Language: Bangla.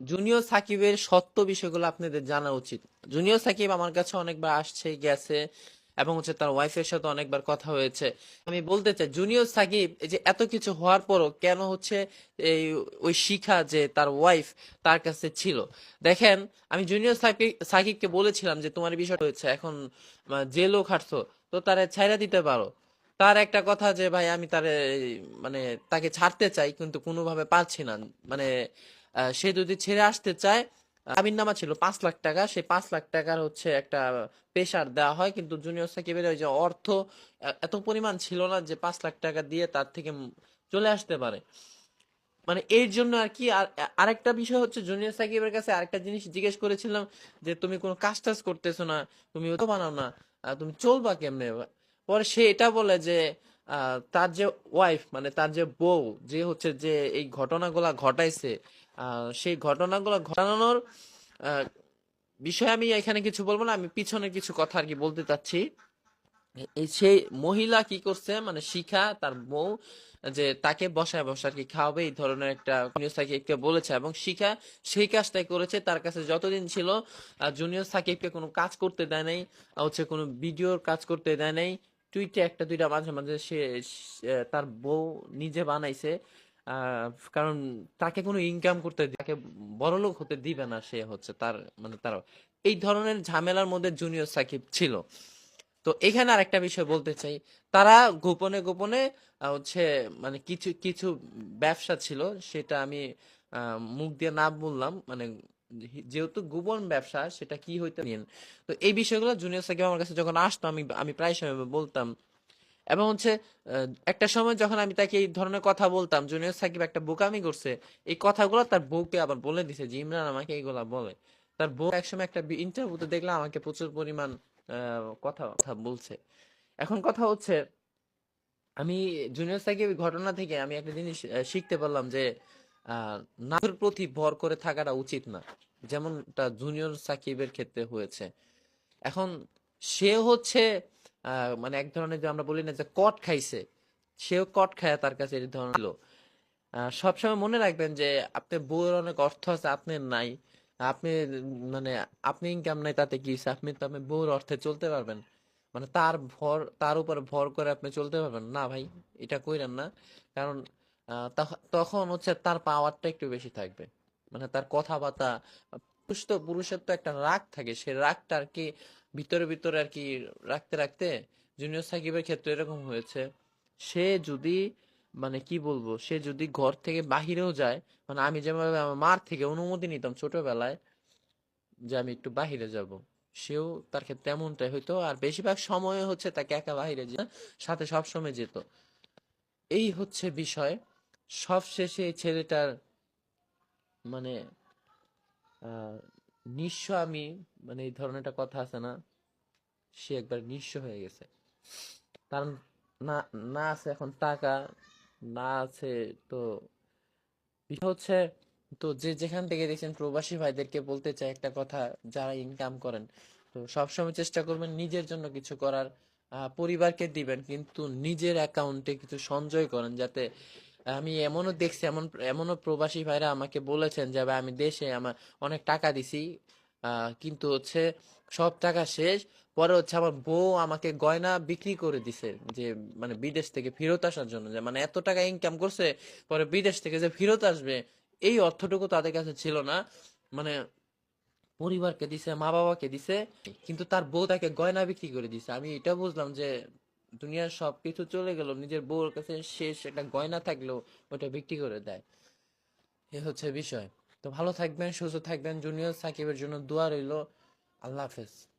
জুনিয়র সাকিবের সত্য বিষয়গুলো আপনাদের জানা উচিত। জুনিয়র সাকিব আমার কাছে অনেকবার আসছে, গেছে, এবং হচ্ছে তার ওয়াইফের সাথে অনেকবার কথা হয়েছে। আমি বলতে চাই, জুনিয়র সাকিব এই যে এত কিছু হওয়ার পরও কেন হচ্ছে এই, ওই শিখা যে তার ওয়াইফ তার কাছে ছিল? দেখেন, আমি জুনিয়র সাকিব সাকিবকে বলেছিলাম যে তোমার বিষয় হয়েছে, এখন জেলও খাটছো তো তারে ছাইরা দিতে পারো। তার একটা কথা যে ভাই, আমি তারে মানে তাকে ছাড়তে চাই, কিন্তু কোনোভাবে পারছি না। মানে সে যদি ছেড়ে আসতে চায় আমির নামা ছিল পাঁচ লাখ টাকা। সেই পাঁচ লাখ টাকার হচ্ছে একটা পেশার দেওয়া হয়, কিন্তু জুনিয়র সাকিবের ওই যে অর্থ এত পরিমাণ ছিল না যে পাঁচ লাখ টাকা দিয়ে তার থেকে চলে আসতে পারে। মানে এর জন্য আর কি, আর, আরেকটা বিষয় হচ্ছে জুনিয়র সাকিবের কাছে আরেকটা জিনিস জিজ্ঞেস করেছিলাম যে, তুমি কোনো কাজ টাজ করতেছো না? তুমি তো বানাও না তুমি চলবা কেমনে? পরে সে এটা বলে যে তার যে ওয়াইফ মানে তার যে বউ, যে হচ্ছে যে এই ঘটনাগুলা ঘটাইছে সেই ঘটনাগুলো ঘটানোর বিষয়ে আমি এখানে কিছু বলব না, আমি পিছনে কিছু কথা আর কি বলতে চাচ্ছি। সেই মহিলা কি করছে মানে শিখা তার বউ, যে তাকে বসায় আর কি খাওয়াবে, এই ধরনের একটা জুনিয়র সাকিবকে বলেছে এবং শিখা, সেই কাজটাই করেছে, তার কাছে যতদিন ছিল জুনিয়র সাকিবকে কোনো কাজ করতে দেয় নাই, হচ্ছে কোনো ভিডিওর কাজ করতে দেয় নাই টুইটে একটা, দুইটা মাঝে মাঝে সে তার বউ নিজে বানাইছে কারণ তাকে কোনো ইনকাম করতে তাকে বড়লোক হতে দিবে না সে হচ্ছে তার মানে তার, এই ধরনের ঝামেলার মধ্যে জুনিয়র সাকিব ছিল। তো এখানে আরেকটা বিষয় বলতে চাই, তারা গোপনে গোপনে হচ্ছে মানে কিছু কিছু ব্যবসা ছিল, সেটা আমি মুখ দিয়ে না বললাম মানে যেহেতু গোপন ব্যবসা, সেটা কি হইতে নিন তো এই বিষয়গুলো জুনিয়র সাকিব আমার কাছে যখন আসতো, আমি আমি প্রায় সময় বলতাম। এবং হচ্ছে একটা সময় যখন আমি তাকে এই ধরনের কথা বলতাম জুনিয়র সাকিব একটা বোকামি করছে, এই কথাগুলো তার বউকে আবার বলে দিছে যে, ইমরান আমাকে এইগুলা বলে। তার বউ একসময় একটা ইন্টারভিউতে দেখলাম আমাকে প্রচুর পরিমাণ কথা কথা বলছে। এখন কথা হচ্ছে, আমি জুনিয়র সাকিবের ঘটনা থেকে আমি একটা জিনিস শিখতে পারলাম যে নামের প্রতি ভর করে থাকাটা উচিত না। যেমনটা জুনিয়র সাকিবের ক্ষেত্রে হয়েছে। এখন সে হচ্ছে মানে এক ধরনের যে আমরা বলি না যে কট খাইছে, সেও কট খায় তার কাছে এই ধরনের সবসময় মনে রাখবেন যে আপনি বউয়ের অনেক অর্থ আছে আপনার নাই। আপনি মানে আপনি ইনকাম নাই, তাতে কি? আপনি তো আপনি বউর অর্থে চলতে পারবেন। মানে তার ভর, তার উপর ভর করে আপনি চলতে পারবেন। না ভাই, এটা কইরেন না। কারণ তখন হচ্ছে তার পাওয়ারটা একটু বেশি থাকবে। মানে তার কথাবার্তা পুরুষ তো পুরুষের তো একটা রাগ থাকে সে রাগটা আর কি ভিতরে ভিতরে আর কি রাখতে রাখতে জুনিয়র সাকিবের ক্ষেত্রে এরকম হয়েছে। সে যদি মানে কি বলব, সে যদি ঘর থেকে বাহিরেও যায় মানে আমি যেমন আমার মার থেকে অনুমতি নিতাম ছোটবেলায় যে আমি একটু বাহিরে যাব, সেও তার ক্ষেত্রে এমনটাই হইতো। আর বেশিরভাগ সময় হচ্ছে তাকে একা বাহিরে যে সাথে সব সময় যেত। এই হচ্ছে বিষয়। সব শেষে ছেলেটার মানে নিঃস্ব আমি মানে এই ধরনের একটা কথা আছে না, সে একবার নিঃস্ব হয়ে গেছে। কারণ না না আছে এখন টাকা, না আছে তো হচ্ছে, তো যে যেখান থেকে দেখছেন প্রবাসী ভাইদেরকে বলতে চাই একটা কথা, যারা ইনকাম করেন, তো সবসময় চেষ্টা করবেন নিজের জন্য কিছু করার পরিবারকে দিবেন, কিন্তু নিজের অ্যাকাউন্টে কিছু সঞ্চয় করেন যাতে আমি এমনও দেখছি, এমন, এমনও প্রবাসী ভাইরা আমাকে বলেছেন যে, ভাই, আমি দেশে আমার অনেক টাকা দিছি কিন্তু হচ্ছে সব টাকা শেষ, পরে হচ্ছে আমার বউ আমাকে গয়না বিক্রি করে দিছে, যে মানে বিদেশ থেকে ফেরত আসার জন্য, যে মানে এত টাকা ইনকাম করছে, পরে বিদেশ থেকে যে ফেরত আসবে, এই অর্থটুকু তাদের কাছে ছিল না। মানে পরিবারকে দিছে মা বাবাকে দিছে, কিন্তু তার বউ তাকে গয়না বিক্রি করে দিছে। আমি এটা বুঝলাম যে দুনিয়ার সব কিছু চলে গেল, নিজের বউর কাছে শেষ একটা গয়না থাকলেও ওটা বিক্রি করে দেয়। এ হচ্ছে বিষয়। তো ভালো থাকবেন, সুস্থ থাকবেন। জুনিয়র সাকিবের জন্য দোয়া রইল। আল্লাহ হাফেজ।